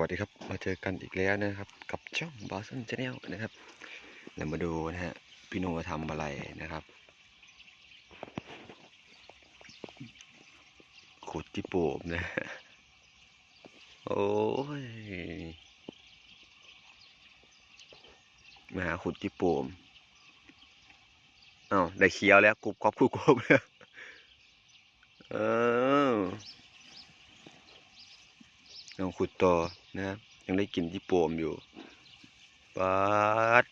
วัสดีครับ มาเจอกันอีกแล้วนะครับ กับช่องบอส n น h แนลนะครับเรามาดูนะฮะพี่โนทำอะไรนะครับขุดที่โป่มนะฮะโอ้ยมาหาขุดที่โป่มอ้าวได้เคี้ยวแล้วกรุบกรอบกรุบกรอบแล้วเออลองขุดต่อ นะยังได้กลิ่นที่โปมอยู่ปัด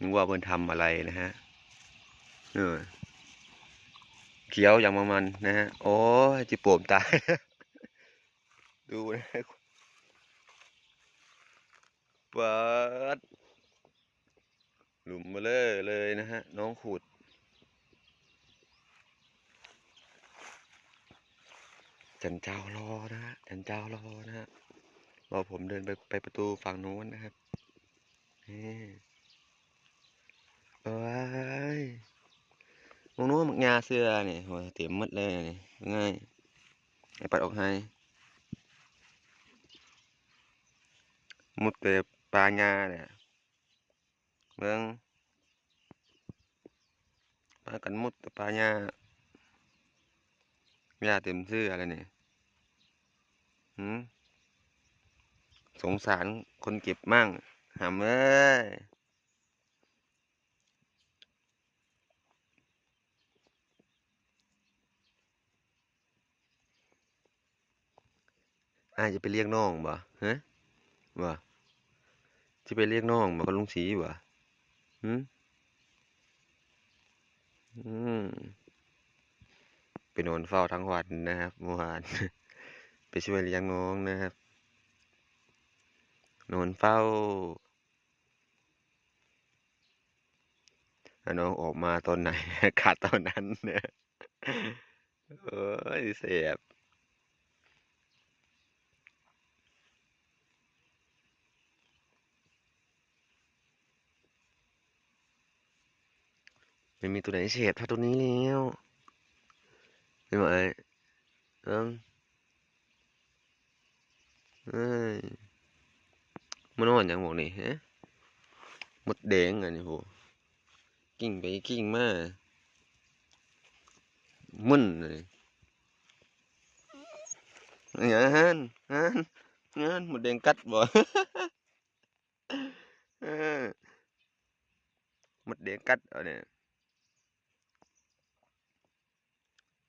นึกว่าเพิ่นทำอะไรนะฮะเออเขียวอย่างมันมันนะฮะโอ้จิโปมตาย ดูนะปัดหลุมมาเลยเลยนะฮะ น้องขุด จันเจ้ารอนะฮะจันเจ้ารอนะฮะรอผมเดินไปไปประตูฝั่งโน้นนะครับนี่เอ้ยมองโน้นมักงาเสื้อนี่โหเต็มหมดเลยนี่ง่ายไอ้ปัดออกให้มุดไปปลางาเนี่ยเบิ่งปลากันมุดปลางาหญ้าเต็มเสื้อเลยนี่หืม สงสารคนเก็บมั่งหำเอ้ยอายจะไปเรียกน้องบ่ฮะบ่จะไปเรียกน้องบ่กับลุงศรีบ่หืมอืมไปนอนเฝ้าทั้งวันนะครับเมื่อวาน ไปช่วยเลี้ยงน้องนะครับนอนเฝ้าน้องออกมาตอนไหน ขาดตอนนั้นเนี่ยเอ้ยเสียบไม่มีตัวไหนเฉดเท่าตัวนี้แล้วไม่ไหวเอิ่มเอ้ย มันนอนอย่างบอกนี่ฮะมดแดงอันนี้โหกิ่งไปกิ่งมามึนเลยอย่างนั้นฮันงั้นมดแดงกัดบ่เออมดแดงกัดเอาเนี่ย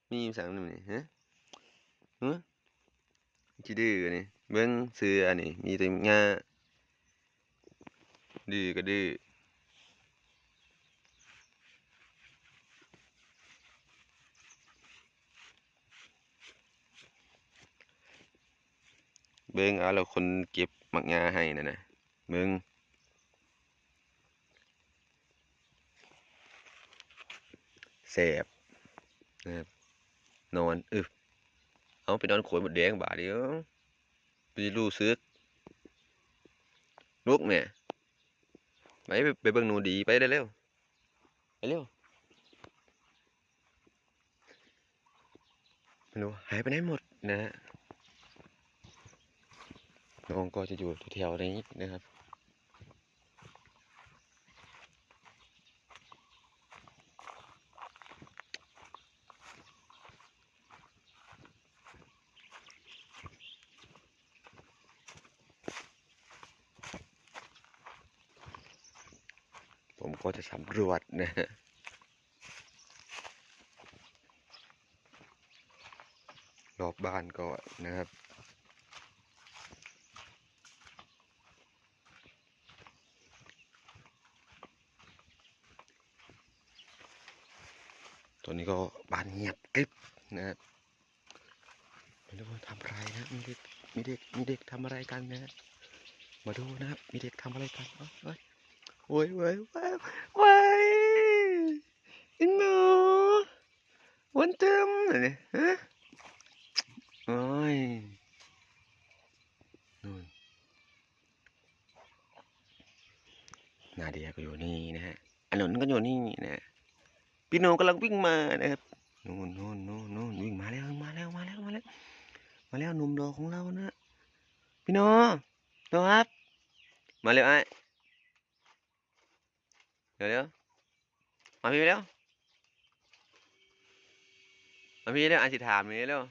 มีอยู่สั่งหนึ่งนี่ฮะฮะจีดื้ออันนี่ เบิ้องเสืออันนี่มีแต่งาดื้อก็ดื้อเบิ้องเอาแล้วคนเก็บหมักงาให้นั่นะเบิ้งแสบนะครับนอนออเอาไปนอนโขยหมดแดงบาดเดียว รู้ซึกลูกแม่ไปไปไปเบิ่งหนูดีไปได้เร็วไปเร็วไม่รู้หายไปไหนหมดนะฮะน้องก็จะอยู่แถวๆนี้นะครับ ก็จะสำรวจนะฮะรอบบ้านก่อนนะครับตัวนี้ก็บ้านเงียบกริบนะครับไม่รู้ว่าทำอะไรนะมีเด็กมีเด็กมีเด็กทำอะไรกันนะฮะมาดูนะครับมีเด็กทำอะไรกันเอ้ย เอ้ยโว้ยโว้ยโว้ยอินหนูวันเต็มเลยฮะโอ้ยนู่นนาเดียก็อยู่นี่นะฮะอันนนก็อยู่นี่นะพี่โนกำลังวิ่งมานะครับนู่นนู่นนู่นนู่นวิ่งมาแล้วมาแล้วมาแล้วมาแล้วมาแล้วหนุ่มรอของเรานะพี่โนโนครับมาเร็วไอ้ เดี๋ยวเร็วมาพี่เร็วมาพี่เร็วอันสิถามนี่เร็ว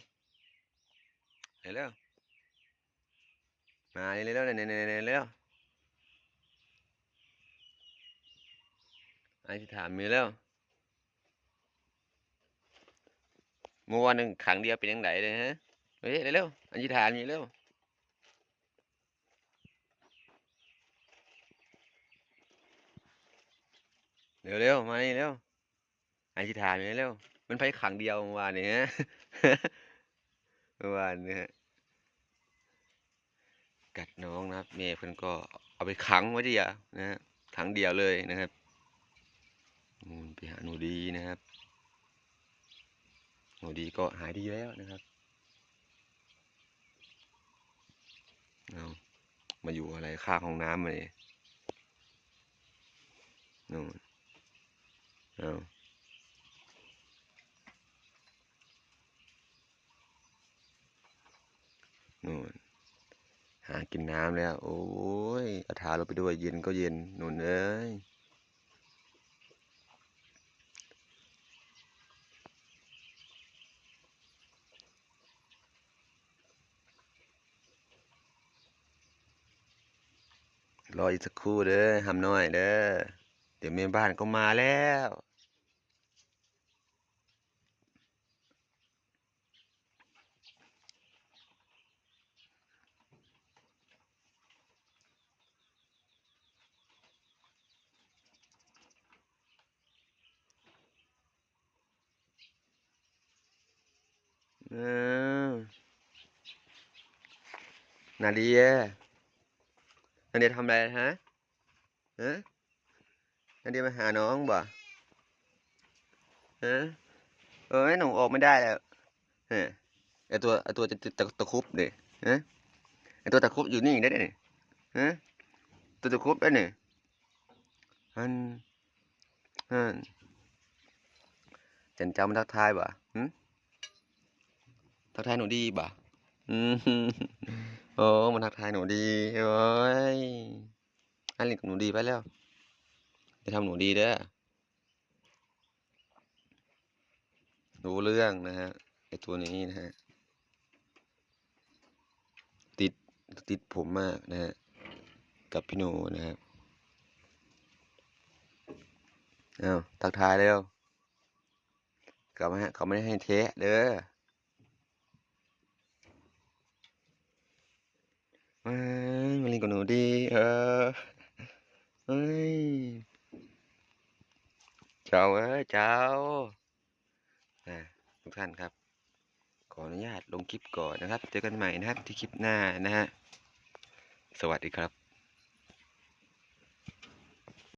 เร็วเร็วมาเร็วเร็วเร็วเร็วเร็วอันสิถามมีเร็วเมื่อวานหนึ่งขังเดียวเป็นยังไงเลยฮะเฮ้ยเร็วเร็วอันสิถามมีเร็ว เร็วเร็วมานี่เร็วไอชิถามนี่เร็วมันไปขังเดียวเมื่อวานนี้ฮะเมื่อวานเนี่ยฮะกัดน้องนะครับเมย์เพิ่อนก็เอาไปขังไว้ที่ยานะฮะขังเดียวเลยนะครับนู่นไปหาหนูดีนะครับ หนูดีก็หายดีแล้วนะครับเอามาอยู่อะไรข้างห้องน้ำมาเลยนู่น เอานู่นหากินน้ำแล้ว โอ้ยอาทาเราไปด้วยเย็นก็เย็นนู่นเอ้ยรออีกสักครู่เด้อหำน้อยเด้อ เดี๋ยวแม่บ้านก็มาแล้ว ออนาเดียนาเดียทำอะไรฮะฮะนาเดียมาหาน้องบ่ฮะเอ้ยหนูออกไม่ได้แล้วฮะไอตัวไอตัวจะตะตะคุบเด็ฮะไอตัวตะคุบอยู่นี่ได้เนี่ยฮะตัวตะคุบได้เนี่ยฮันฮันจันเจ้ามันทักทายบ่ ทักทายหนูดีบ่ะอืมโอ้มันทักทายหนูดีโอ้ยอันเล่นกับหนูดีไปแล้วจะทำหนูดีเด้อรู้เรื่องนะฮะไอตัวนี้นะฮะติดติดผมมากนะฮะกับพี่โนนะครับเอาทักทายเร็วกลับมาฮะเขาไม่ได้ให้เทะเด้อ มามาเล่นกับหนูดีเออเฮ้ยเจ้าเอ้ยเจ้านะทุกท่านครับ ขออนุญาตลงคลิปก่อนนะครับ เจอกันใหม่นะครับที่คลิปหน้านะฮะ สวัสดีครับ